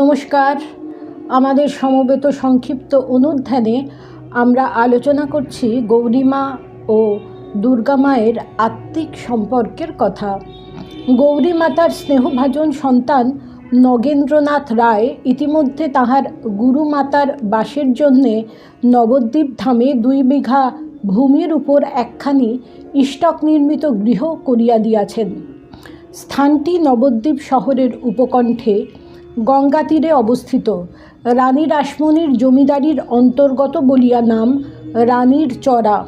নমস্কার। আমাদের সমবেত সংক্ষিপ্ত অনুধ্যানে আমরা আলোচনা করছি গৌরীমা ও দুর্গা মায়ের আত্মিক সম্পর্কের কথা। গৌরী মাতার স্নেহভাজন সন্তান নগেন্দ্রনাথ রায় ইতিমধ্যে তাহার গুরুমাতার বাসের জন্যে নবদ্বীপ ধামে দুই বিঘা ভূমির উপর একখানি ইষ্টক নির্মিত গৃহ করিয়া দিয়াছেন। স্থানটি নবদ্বীপ শহরের উপকণ্ঠে গঙ্গা তীরে অবস্থিত। রানী রাসমণির জমিদারির অন্তর্গত বলিয়া নাম রানীর চড়া।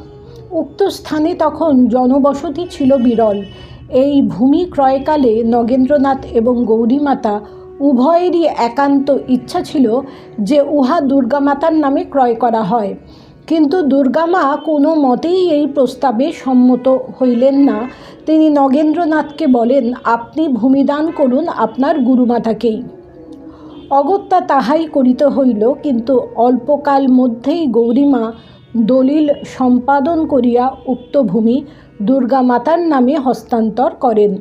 উক্ত স্থানে তখন জনবসতি ছিল বিরল। এই ভূমি ক্রয়কালে নগেন্দ্রনাথ এবং গৌরীমাতা উভয়েরই একান্ত ইচ্ছা ছিল যে উহা দুর্গামাতার নামে ক্রয় করা হয়। কিন্তু দুর্গামা কোনো মতেই এই প্রস্তাবে সম্মত হইলেন না। তিনি নগেন্দ্রনাথকে বলেন, আপনি ভূমিদান করুন আপনার গুরুমাতাকেই। অগত্যা তাহাই করিতে হইল, কিন্তু অল্পকাল মধ্যেই গৌরীমা দলিল সম্পাদন করিয়া উক্ত ভূমি দুর্গা মাতার নামে হস্তান্তর করেন।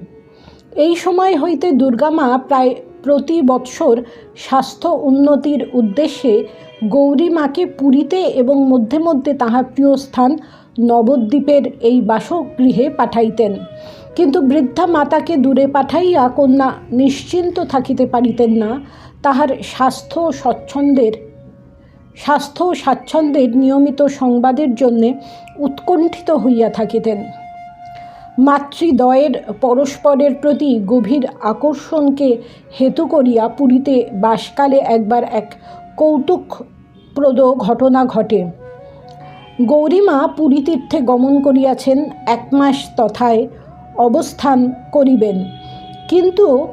এই সময় হইতে দুর্গামা প্রায় প্রতি বৎসর স্বাস্থ্য উন্নতির উদ্দেশ্যে গৌরী মাকে পুরীতে এবং মধ্যে মধ্যে তাহার প্রিয় স্থান নবদ্বীপের এই বাসগৃহে পাঠাইতেন। কিন্তু বৃদ্ধা মাতাকে দূরে পাঠাইয়া কন্যা নিশ্চিন্ত থাকিতে পারিতেন না, তাহার স্বাস্থ্য স্বচ্ছন্দের স্বাস্থ্য ও স্বাচ্ছন্দ্যের নিয়মিত সংবাদের জন্যে উৎকণ্ঠিত হইয়া থাকিতেন। মাতৃদয়ের পরস্পরের প্রতি গভীর আকর্ষণকে হেতু করিয়া পুরীতে বাসকালে একবার এক কৌতুকপ্রদ ঘটনা ঘটে। গৌরীমা পুরীতীর্থে গমন করিয়াছেন এক মাস তথায় অবস্থান করিবেন। কিন্তু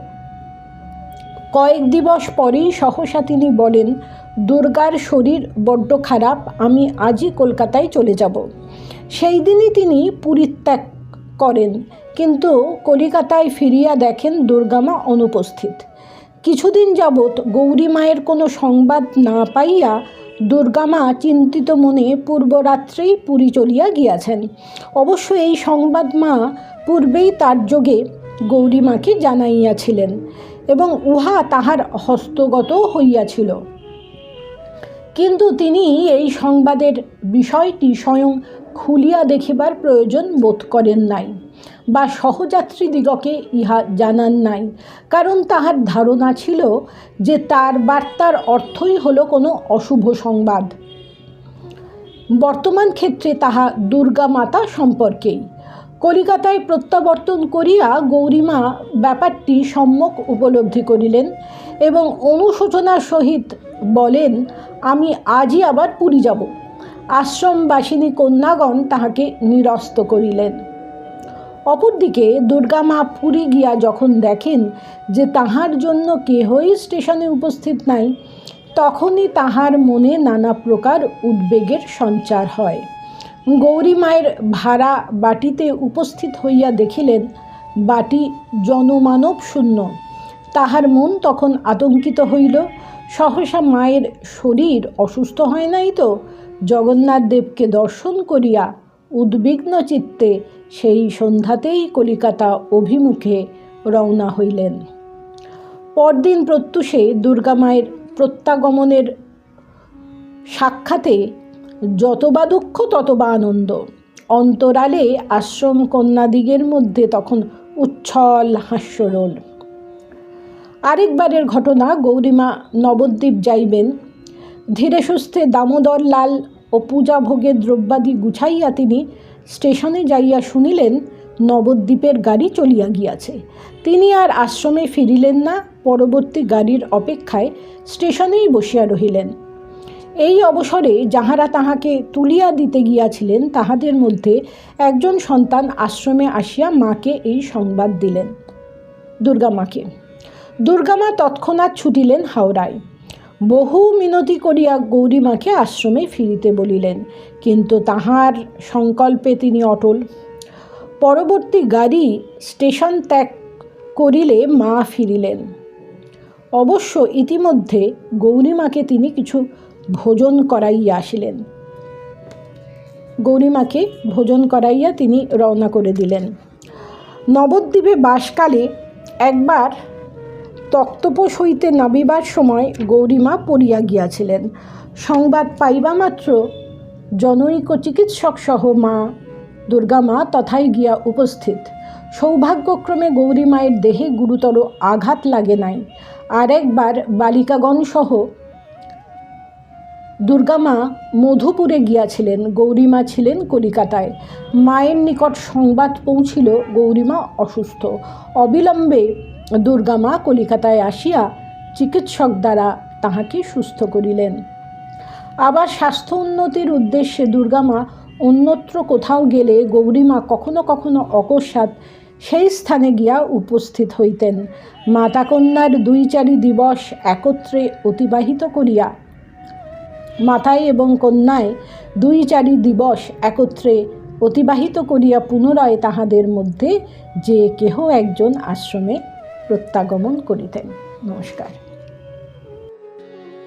কয়েক দিবস পরেই সহসা তিনি বলেন, দুর্গার শরীর বড্ড খারাপ, আমি আজই কলকাতায় চলে যাব। সেই দিনই তিনি পরিত্যাগ করেন, কিন্তু কলিকাতায় ফিরিয়া দেখেন দুর্গামা অনুপস্থিত। কিছুদিন যাবৎ গৌরী মায়ের কোনো সংবাদ না পাইয়া দুর্গামা চিন্তিত মনে পূর্বরাত্রেই পুরী চলিয়া গিয়াছেন। অবশ্য এই সংবাদ মা পূর্বেই তার যোগে গৌরীমাকে জানাইয়াছিলেন এবং উহা তাহার হস্তগত হইয়াছিল। কিন্তু তিনি এই সংবাদের বিষয়টি স্বয়ং খুলিয়া দেখিবার প্রয়োজন বোধ করেন নাই, বা সহযাত্রীদিগকে ইহা জানান নাই। কারণ তাহার ধারণা ছিল যে তার বার্তার অর্থই হলো কোনো অশুভ সংবাদ। বর্তমান ক্ষেত্রে তাহা দুর্গা মাতা সম্পর্কেই। কলিকাতায় প্রত্যাবর্তন করিয়া গৌরীমা ব্যাপারটি সম্যক উপলব্ধি করিলেন এবং অনুশোচনার সহিত বলেন, আমি আজই আবার পুরী যাব। আশ্রমবাসিনী কন্যাগণ তাহাকে নিরস্ত করিলেন। অপরদিকে দুর্গা মা পুরী গিয়া যখন দেখেন যে তাহার জন্য কেহই স্টেশনে উপস্থিত নাই, তখনই তাহার মনে নানা প্রকার উদ্বেগের সঞ্চার হয়। গৌরী মায়ের ভাড়া বাটিতে উপস্থিত হইয়া দেখিলেন, বাটি জনমানব শূন্য। তাহার মন তখন আতঙ্কিত হইল। সহসা মায়ের শরীর অসুস্থ হয় নাই তো? জগন্নাথ দেবকে দর্শন করিয়া উদ্বিগ্ন চিত্তে সেই সন্ধ্যাতেই কলিকাতা অভিমুখে রওনা হইলেন। পরদিন প্রত্যুষে দুর্গা মায়ের প্রত্যাগমনের সাক্ষাতে যতবা দুঃখ, ততবা আনন্দ। অন্তরালে আশ্রম কন্যাদিগের মধ্যে তখন উচ্ছল হাস্যরোল। আরেকবারের ঘটনা গৌরীমা নবদ্বীপ যাইবেন ধীরে সুস্থে দামোদর লাল ও পূজা ভোগের দ্রব্যাদি গুছাইয়া তিনি স্টেশনে যাইয়া শুনিলেন, নবদ্বীপের গাড়ি চলিয়া গিয়াছে। তিনি আর আশ্রমে ফিরিলেন না, পরবর্তী গাড়ির অপেক্ষায় স্টেশনেই বসিয়া রহিলেন। এই অবসরে যাহারা তাহাকে তুলিয়া দিতে গিয়াছিলেন, তাহাদের মধ্যে একজন সন্তান আশ্রমে আসিয়া মাকে এই সংবাদ দিলেন। দুর্গা মাকে। দুর্গামা তৎক্ষণাৎ ছুটিলেন হাওড়ায়। বহু মিনতি করিয়া গৌরীমাকে আশ্রমে ফিরিতে বলিলেন, কিন্তু তাহার সংকল্পে তিনি অটল। পরবর্তী গাড়ি স্টেশন ত্যাগ করিলে মা ফিরিলেন। অবশ্য ইতিমধ্যে গৌরীমাকে তিনি কিছু ভোজন করাইয়া আসিলেন। গৌরীমাকে ভোজন করাইয়া তিনি রওনা করে দিলেন। নবদ্বীপে বাসকালে একবার তক্তপোষ হইতে নামিবার সময় গৌরীমা পড়িয়া গিয়াছিলেন। সংবাদ পাইবা মাত্র জনৈক চিকিৎসক সহ মা, দুর্গা মা তথায় গিয়া উপস্থিত। সৌভাগ্যক্রমে গৌরী মায়ের দেহে গুরুতর আঘাত লাগে নাই। আর একবার বালিকাগণ সহ দুর্গামা মধুপুরে গিয়াছিলেন। গৌরীমা ছিলেন কলিকাতায়। মায়ের নিকট সংবাদ পৌঁছিল গৌরীমা অসুস্থ। অবিলম্বে দুর্গামা কলিকাতায় আসিয়া চিকিৎসক দ্বারা তাহাকে সুস্থ করিলেন। আবার স্বাস্থ্য উন্নতির উদ্দেশ্যে দুর্গামা অন্যত্র কোথাও গেলে গৌরীমা কখনো কখনো অকস্মাৎ সেই স্থানে গিয়া উপস্থিত হইতেন। মাতা কন্যার দুই চারি দিবস একত্রে অতিবাহিত করিয়া মাতায় এবং কন্যায় দুই চারি দিবস একত্রে অতিবাহিত করিয়া পুনরায় তাহাদের মধ্যে যে কেহ একজন আশ্রমে প্রত্যাগমন করিতেন। নমস্কার।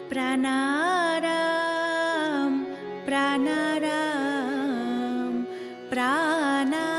প্রাণারাম প্রাণারাম প্রাণা